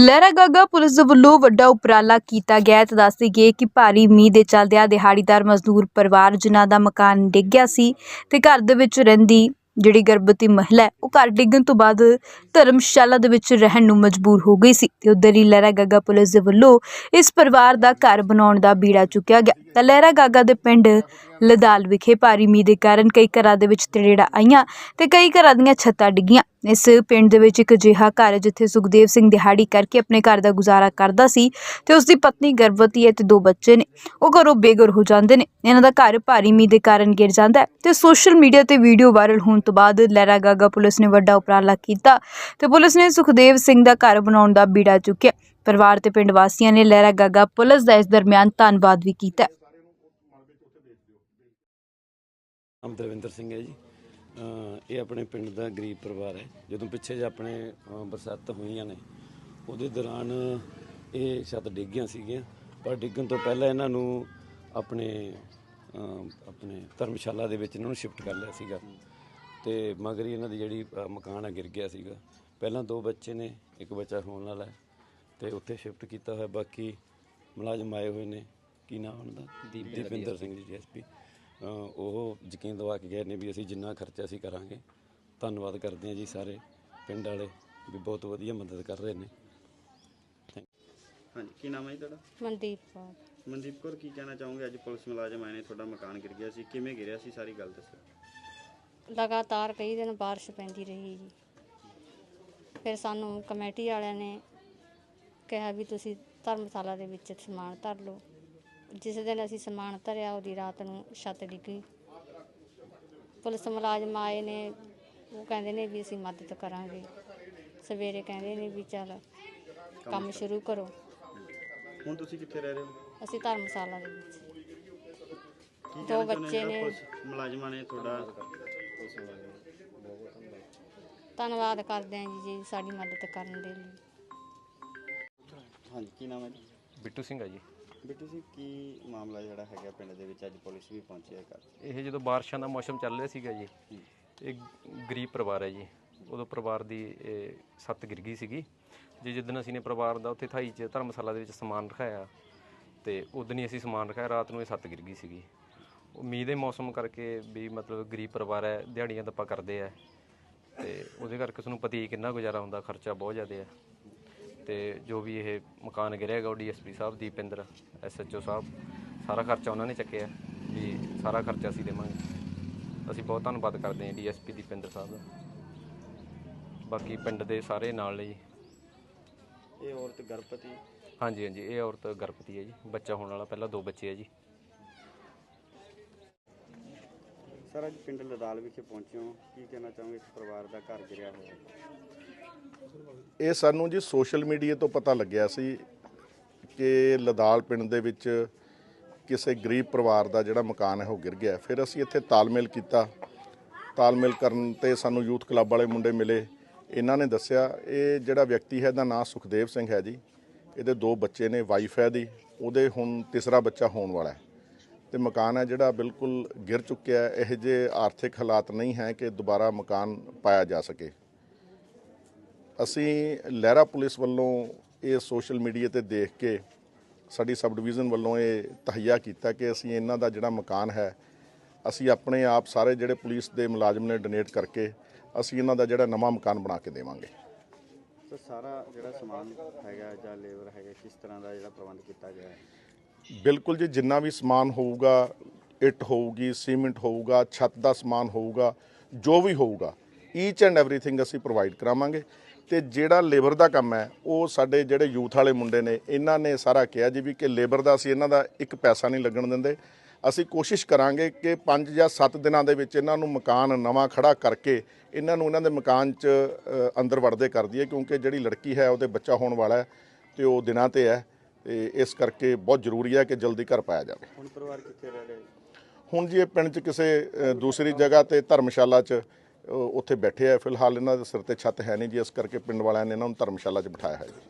Lehragaga police ਵੱਲੋਂ ਵੱਡਾ ਉਪਰਾਲਾ ਕੀਤਾ ਗਿਆ ਤੇ ਦੱਸਦੀ ਗਈ ਕਿ ਭਾਰੀ ਮੀਂਹ ਦੇ ਚੱਲਦਿਆਂ ਦਿਹਾੜੀਦਾਰ ਮਜ਼ਦੂਰ ਪਰਿਵਾਰ ਜਿਨ੍ਹਾਂ ਦਾ ਮਕਾਨ ਡਿੱਗ ਗਿਆ ਸੀ ਤੇ ਘਰ ਦੇ ਵਿੱਚ ਰਹਿੰਦੀ ਜਿਹੜੀ ਗਰਭਵਤੀ ਮਹਿਲਾ ਹੈ, ਉਹ ਘਰ ਡਿੱਗਣ ਤੋਂ ਬਾਅਦ ਧਰਮਸ਼ਾਲਾ ਦੇ ਵਿੱਚ ਰਹਿਣ ਨੂੰ ਮਜਬੂਰ ਹੋ ਗਈ ਸੀ ਤੇ ਉਧਰ ਹੀ ਲਹਿਰਾ ਗਾਗਾ ਪੁਲਿਸ ਦੇ ਵੱਲੋਂ ਇਸ ਪਰਿਵਾਰ ਦਾ ਘਰ ਬਣਾਉਣ ਦਾ ਬੀੜਾ ਚੁੱਕਿਆ ਗਿਆ। ਤਾਂ ਲਹਿਰਾ ਗਾਗਾ ਦੇ ਪਿੰਡ ਲਦਾਲ ਵਿਖੇ ਭਾਰੀ ਮੀਂਹ ਦੇ ਕਾਰਨ ਕਈ ਘਰਾਂ ਦੇ ਵਿੱਚ ਤਰੇੜਾਂ ਆਈਆਂ ਤੇ ਕਈ ਘਰਾਂ ਦੀਆਂ ਛੱਤਾਂ ਡਿੱਗੀਆਂ। ਇਸ ਪਿੰਡ ਦੇ ਵਿੱਚ ਇੱਕ ਅਜਿਹਾ ਘਰ ਜਿੱਥੇ ਸੁਖਦੇਵ ਸਿੰਘ ਦਿਹਾੜੀ ਕਰਕੇ ਆਪਣੇ ਘਰ ਦਾ ਗੁਜ਼ਾਰਾ ਕਰਦਾ ਸੀ ਤੇ ਉਸ ਦੀ ਪਤਨੀ ਗਰਭਵਤੀ ਹੈ ਤੇ ਦੋ ਬੱਚੇ ਨੇ। ਉਹ ਘਰੋਂ ਬੇਘਰ ਹੋ ਜਾਂਦੇ ਨੇ। ਇਹਨਾਂ ਦਾ ਘਰ ਭਾਰੀ ਮੀਂਹ ਦੇ ਕਾਰਨ ਗਿਰ ਜਾਂਦਾ ਹੈ ਤੇ ਸੋਸ਼ਲ ਮੀਡੀਆ ਤੇ ਵੀਡੀਓ ਵਾਇਰਲ ਹੋਣ ਤੋਂ ਬਾਅਦ ਲਹਿਰਾ ਗਾਗਾ ਪੁਲਿਸ ਨੇ ਵੱਡਾ ਉਪਰਾਲਾ ਕੀਤਾ ਤੇ ਪੁਲਿਸ ਨੇ ਸੁਖਦੇਵ ਸਿੰਘ ਦਾ ਘਰ ਬਣਾਉਣ ਦਾ ਬੀੜਾ ਚੁੱਕਿਆ। ਪਰਿਵਾਰ ਤੇ ਪਿੰਡ ਵਾਸੀਆਂ ਨੇ ਲਹਿਰਾ ਗਾਗਾ ਪੁਲਿਸ ਦਾ ਇਸ ਦਰਮਿਆਨ ਧੰਨਵਾਦ ਵੀ ਕੀਤਾ। ਨਾਮ ਦਰਵਿੰਦਰ ਸਿੰਘ ਹੈ ਜੀ। ਅਹ ਇਹ ਆਪਣੇ ਪਿੰਡ ਦਾ ਗਰੀਬ ਪਰਿਵਾਰ ਹੈ। ਜਦੋਂ ਪਿੱਛੇ ਜੇ ਆਪਣੇ, ਅਹ ਬਰਸਾਤ ਹੋਈਆਂ ਨੇ, ਉਹਦੇ ਦੌਰਾਨ ਇਹ ਛੱਤ ਡਿੱਗੀਆਂ ਸੀਗੀਆਂ। ਪਰ ਡਿੱਗਣ ਤੋਂ ਪਹਿਲਾਂ ਇਹਨਾਂ ਨੂੰ ਆਪਣੇ, ਅਹ ਆਪਣੇ ਧਰਮਸ਼ਾਲਾ ਦੇ ਵਿੱਚ ਇਹਨਾਂ ਨੂੰ ਸ਼ਿਫਟ ਕਰ ਲਿਆ ਸੀਗਾ। ਤੇ ਮਗਰ ਹੀ ਇਹਨਾਂ ਦੀ ਜਿਹੜੀ ਮਕਾਨ ਆ ਗਿਰ ਗਿਆ ਸੀਗਾ। ਪਹਿਲਾਂ ਦੋ ਬੱਚੇ ਨੇ ਇੱਕ ਬੱਚਾ ਹੋਣ ਵਾਲਾ ਹੈ ਤੇ ਉੱਥੇ ਸ਼ਿਫਟ ਕੀਤਾ ਹੋਇਆ। ਬਾਕੀ ਮੁਲਾਜ਼ਮ ਆਏ ਹੋਏ ਨੇ। ਕੀ ਨਾਮ ਉਹਨਾਂ ਦਾ? ਦੀਪਿੰਦਰ ਸਿੰਘ ਜੀ ਐਸਪੀ ਉਹ ਯਕੀਨ ਦਿਵਾ ਕੇ ਗਏ ਨੇ ਵੀ ਅਸੀਂ ਜਿੰਨਾ ਖਰਚਾ ਅਸੀਂ ਕਰਾਂਗੇ। ਧੰਨਵਾਦ ਕਰਦੇ ਹਾਂ ਜੀ ਸਾਰੇ ਪਿੰਡ ਵਾਲੇ ਵੀ ਬਹੁਤ ਵਧੀਆ ਮਦਦ ਕਰ ਰਹੇ ਨੇ। ਹਾਂਜੀ ਕੀ ਨਾਮ ਹੈ ਜੀ ਤੁਹਾਡਾ? ਮਨਦੀਪ ਕੌਰ। ਮਨਦੀਪ ਕੌਰ ਕੀ ਕਹਿਣਾ ਚਾਹੋਗੇ? ਅੱਜ ਪੁਲਿਸ ਮੁਲਾਜ਼ਮ ਆਏ ਨੇ ਤੁਹਾਡਾ ਮਕਾਨ ਗਿਰ ਗਿਆ ਸੀ। ਕਿਵੇਂ ਗਿਰਿਆ ਸੀ? ਸਾਰੀ ਗੱਲ ਦੱਸੋ। ਲਗਾਤਾਰ ਕਈ ਦਿਨ ਬਾਰਿਸ਼ ਪੈਂਦੀ ਰਹੀ ਜੀ। ਫਿਰ ਸਾਨੂੰ ਕਮੇਟੀ ਵਾਲਿਆਂ ਨੇ ਕਿਹਾ ਵੀ ਤੁਸੀਂ ਧਰਮਸ਼ਾਲਾ ਦੇ ਵਿੱਚ ਸਮਾਨ ਧਰ ਲਓ। ਜਿਸ ਦਿਨ ਅਸੀਂ ਸਮਾਨ ਧਰਿਆ ਉਹਦੀ ਰਾਤ ਨੂੰ ਛੱਤ ਡਿੱਗੀ। ਪੁਲਿਸ ਮੁਲਾਜ਼ਮ ਆਏ ਨੇ ਉਹ ਕਹਿੰਦੇ ਨੇ ਵੀ ਅਸੀਂ ਮਦਦ ਕਰਾਂਗੇ। ਸਵੇਰੇ ਕਹਿੰਦੇ ਨੇ ਵੀ ਚੱਲ ਕੰਮ ਸ਼ੁਰੂ ਕਰੋ। ਹੁਣ ਤੁਸੀਂ ਕਿੱਥੇ ਰਹਿ ਰਹੇ ਹੋ? ਅਸੀਂ ਧਰਮਸ਼ਾਲਾ ਦੇ ਵਿੱਚ। ਕੀ ਦੋ ਚਾਹੁੰਦੇ ਬੱਚੇ ਨੇ। ਪੁਲਿਸ ਮੁਲਾਜ਼ਮਾਂ ਨੇ ਤੁਹਾਡਾ ਧੰਨਵਾਦ ਕਰਦੇ ਹਾਂ ਜੀ ਜੀ ਸਾਡੀ ਮਦਦ ਕਰਨ ਦੇ ਲਈ। ਹਾਂਜੀ ਕੀ ਨਾਮ ਹੈ ਜੀ? ਬਿੱਟੂ ਸਿੰਘ ਆ ਜੀ। ਬਿੱਟੂ ਜੀ ਕੀ ਮਾਮਲਾ ਜਿਹੜਾ ਹੈਗਾ ਪਿੰਡ ਦੇ ਵਿੱਚ ਅੱਜ ਪੁਲਿਸ ਵੀ ਪਹੁੰਚੀ ਹੈ ਘਰ? ਇਹ ਜਦੋਂ ਬਾਰਿਸ਼ਾਂ ਦਾ ਮੌਸਮ ਚੱਲ ਰਿਹਾ ਸੀਗਾ ਜੀ। ਇਹ ਗਰੀਬ ਪਰਿਵਾਰ ਹੈ ਜੀ। ਉਦੋਂ ਪਰਿਵਾਰ ਦੀ ਇਹ ਸੱਤ ਗਿਰ ਗਈ ਸੀਗੀ। ਜੀ ਜਿੱਦਣ ਅਸੀਂ ਨੇ ਪਰਿਵਾਰ ਦਾ ਉੱਥੇ ਥਾਈ 'ਚ ਧਰਮਸ਼ਾਲਾ ਦੇ ਵਿੱਚ ਸਮਾਨ ਰਖਾਇਆ ਤੇ ਉਦੋਂ ਹੀ ਅਸੀਂ ਸਮਾਨ ਰਖਾਇਆ ਰਾਤ ਨੂੰ ਇਹ ਸੱਤ ਗਿਰ ਗਈ ਸੀਗੀ। ਮੀਂਹ ਦੇ ਮੌਸਮ ਕਰਕੇ ਵੀ ਮਤਲਬ ਗਰੀਬ ਪਰਿਵਾਰ ਹੈ ਦਿਹਾੜੀਆਂ ਦੱਪਾ ਕਰਦੇ ਆ। ਤੇ ਉਹਦੇ ਕਰਕੇ ਤੁਹਾਨੂੰ ਪਤਾ ਹੀ ਹੈ ਕਿੰਨਾ ਗੁਜ਼ਾਰਾ ਹੁੰਦਾ ਖਰਚਾ ਬਹੁਤ ਜ਼ਿਆਦਾ ਹੈ। ਤੇ ਜੋ ਵੀ ਇਹ ਮਕਾਨ ਗਿਰਿਆਗਾ ਉਹ ਡੀਐਸਪੀ ਸਾਹਿਬ ਦੀਪਿੰਦਰ ਐਸਐਚਓ ਸਾਹਿਬ ਸਾਰਾ ਖਰਚਾ ਉਹਨਾਂ ਨੇ ਚੱਕਿਆ ਵੀ ਸਾਰਾ ਖਰਚਾ ਅਸੀਂ ਦੇਵਾਂਗੇ। ਅਸੀਂ ਬਹੁਤ ਧੰਨਵਾਦ ਕਰਦੇ ਹਾਂ ਡੀਐਸਪੀ ਦੀਪਿੰਦਰ ਸਾਹਿਬ ਦਾ। ਬਾਕੀ ਪਿੰਡ ਦੇ ਸਾਰੇ ਨਾਲ ਨੇ ਜੀ। ਇਹ ਔਰਤ ਗਰਭਵਤੀ? ਹਾਂਜੀ ਹਾਂਜੀ ਇਹ ਔਰਤ ਗਰਭਵਤੀ ਹੈ ਜੀ। ਬੱਚਾ ਹੋਣ ਵਾਲਾ ਪਹਿਲਾਂ ਦੋ ਬੱਚੇ ਹੈ ਜੀ। ਸਰ, ਅੱਜ ਪਿੰਡ ਲਦਾਲ ਵਿਖੇ ਪਹੁੰਚੇ ਹੋ। ਕੀ ਕਹਿਣਾ ਚਾਹੋਗੇ? ਇਸ ਪਰਿਵਾਰ ਦਾ ਘਰ ਗਿਰਿਆ ਹੋਇਆ ਇਹ ਸਾਨੂੰ ਜੀ ਸੋਸ਼ਲ ਮੀਡੀਆ ਤੋਂ ਪਤਾ ਲੱਗਿਆ ਸੀ ਕਿ ਲਦਾਲ ਪਿੰਡ ਦੇ ਵਿੱਚ ਕਿਸੇ ਗਰੀਬ ਪਰਿਵਾਰ ਦਾ ਜਿਹੜਾ ਮਕਾਨ ਹੈ, ਉਹ ਗਿਰ ਗਿਆ। ਫਿਰ ਅਸੀਂ ਇੱਥੇ ਤਾਲਮੇਲ ਕੀਤਾ। ਤਾਲਮੇਲ ਕਰਨ ਤੇ ਸਾਨੂੰ ਯੂਥ ਕਲੱਬ ਵਾਲੇ ਮੁੰਡੇ ਮਿਲੇ। ਇਹਨਾਂ ਨੇ ਦੱਸਿਆ, ਇਹ ਜਿਹੜਾ ਵਿਅਕਤੀ ਹੈ, ਇਹਦਾ ਨਾਮ ਸੁਖਦੇਵ ਸਿੰਘ ਹੈ ਜੀ। ਇਹਦੇ ਦੋ ਬੱਚੇ ਨੇ, ਵਾਈਫ ਹੈ ਦੀ ਉਹਦੇ ਹੁਣ ਤੀਸਰਾ ਬੱਚਾ ਹੋਣ ਵਾਲਾ ਹੈ। ਤੇ ਮਕਾਨ ਹੈ ਜਿਹੜਾ ਬਿਲਕੁਲ ਗਿਰ ਚੁੱਕਿਆ ਹੈ। ਇਹ ਜੇ ਆਰਥਿਕ ਹਾਲਾਤ ਨਹੀਂ ਹੈ ਕਿ ਦੁਬਾਰਾ ਮਕਾਨ ਪਾਇਆ ਜਾ ਸਕੇ। ਅਸੀਂ ਲਹਿਰਾ ਪੁਲਿਸ ਵੱਲੋਂ ਇਹ ਸੋਸ਼ਲ ਮੀਡੀਆ ਤੇ ਦੇਖ ਕੇ ਸਾਡੀ ਸਬ ਡਿਵੀਜ਼ਨ ਵੱਲੋਂ ਇਹ ਤਹਈਆ ਕੀਤਾ ਕਿ ਅਸੀਂ ਇਹਨਾਂ ਦਾ ਜਿਹੜਾ ਮਕਾਨ ਹੈ, ਅਸੀਂ ਆਪਣੇ ਆਪ ਸਾਰੇ ਜਿਹੜੇ ਪੁਲਿਸ ਦੇ ਮੁਲਾਜ਼ਮ ਨੇ ਡੋਨੇਟ ਕਰਕੇ ਅਸੀਂ ਇਹਨਾਂ ਦਾ ਜਿਹੜਾ ਨਵਾਂ ਮਕਾਨ ਬਣਾ ਕੇ ਦੇਵਾਂਗੇ। ਸਰ, ਸਾਰਾ ਜਿਹੜਾ ਸਮਾਨ ਹੈਗਾ ਜਾਂ ਲੇਬਰ ਹੈਗਾ, ਕਿਸ ਤਰ੍ਹਾਂ ਦਾ ਜਿਹੜਾ ਪ੍ਰਬੰਧ ਕੀਤਾ ਗਿਆ ਹੈ? ਬਿਲਕੁਲ ਜੀ, ਜਿੰਨਾ ਵੀ ਸਮਾਨ ਹੋਊਗਾ, ਇੱਟ ਹੋਊਗੀ, ਸੀਮੈਂਟ ਹੋਊਗਾ, ਛੱਤ ਦਾ ਸਮਾਨ ਹੋਊਗਾ, ਜੋ ਵੀ ਹੋਊਗਾ ਈਚ ਐਂਡ ਐਵਰੀਥਿੰਗ ਅਸੀਂ ਪ੍ਰੋਵਾਈਡ ਕਰਾਵਾਂਗੇ। ਤੇ ਜਿਹੜਾ ਲੇਬਰ ਦਾ ਕੰਮ ਹੈ, ਉਹ ਸਾਡੇ ਜਿਹੜੇ ਯੂਥ ਵਾਲੇ ਮੁੰਡੇ ਨੇ, ਇਹਨਾਂ ਨੇ ਸਾਰਾ ਕਿਹਾ ਜੀ ਵੀ ਕਿ ਲੇਬਰ ਦਾ ਅਸੀਂ ਇਹਨਾਂ ਦਾ ਇੱਕ ਪੈਸਾ ਨਹੀਂ ਲੱਗਣ ਦਿੰਦੇ। ਅਸੀਂ ਕੋਸ਼ਿਸ਼ ਕਰਾਂਗੇ ਕਿ 5 ਜਾਂ 7 ਦਿਨਾਂ ਦੇ ਵਿੱਚ ਇਹਨਾਂ ਨੂੰ ਮਕਾਨ ਨਵਾਂ ਖੜਾ ਕਰਕੇ ਇਹਨਾਂ ਨੂੰ ਇਹਨਾਂ ਦੇ ਮਕਾਨ 'ਚ ਅੰਦਰ ਵੜਦੇ ਕਰ ਦਈਏ, ਕਿਉਂਕਿ ਜਿਹੜੀ ਲੜਕੀ ਹੈ, ਉਹਦੇ ਬੱਚਾ ਹੋਣ ਵਾਲਾ ਹੈ ਤੇ ਉਹ ਦਿਨਾਂ ਤੇ ਹੈ। ਤੇ ਇਸ ਕਰਕੇ ਬਹੁਤ ਜ਼ਰੂਰੀ ਹੈ ਕਿ ਜਲਦੀ ਘਰ ਪਾਇਆ ਜਾਵੇ। ਹੁਣ ਪਰਿਵਾਰ ਕਿੱਥੇ ਰਹਿ ਰਿਹਾ ਹੁਣ ਜੀ ਇਹ ਪਿੰਡ 'ਚ ਕਿਸੇ ਦੂਸਰੀ ਜਗ੍ਹਾ ਤੇ ਧਰਮਸ਼ਾਲਾ 'ਚ ਉੱਥੇ ਬੈਠੇ ਆ। ਫਿਲਹਾਲ ਇਹਨਾਂ ਦੇ ਸਿਰ ਤੇ ਛੱਤ ਹੈ ਨਹੀਂ ਜੀ ਇਸ ਕਰਕੇ ਪਿੰਡ ਵਾਲਿਆਂ ਨੇ ਇਹਨਾਂ ਨੂੰ ਧਰਮਸ਼ਾਲਾ 'ਚ ਬਿਠਾਇਆ ਹੈ ਜੀ।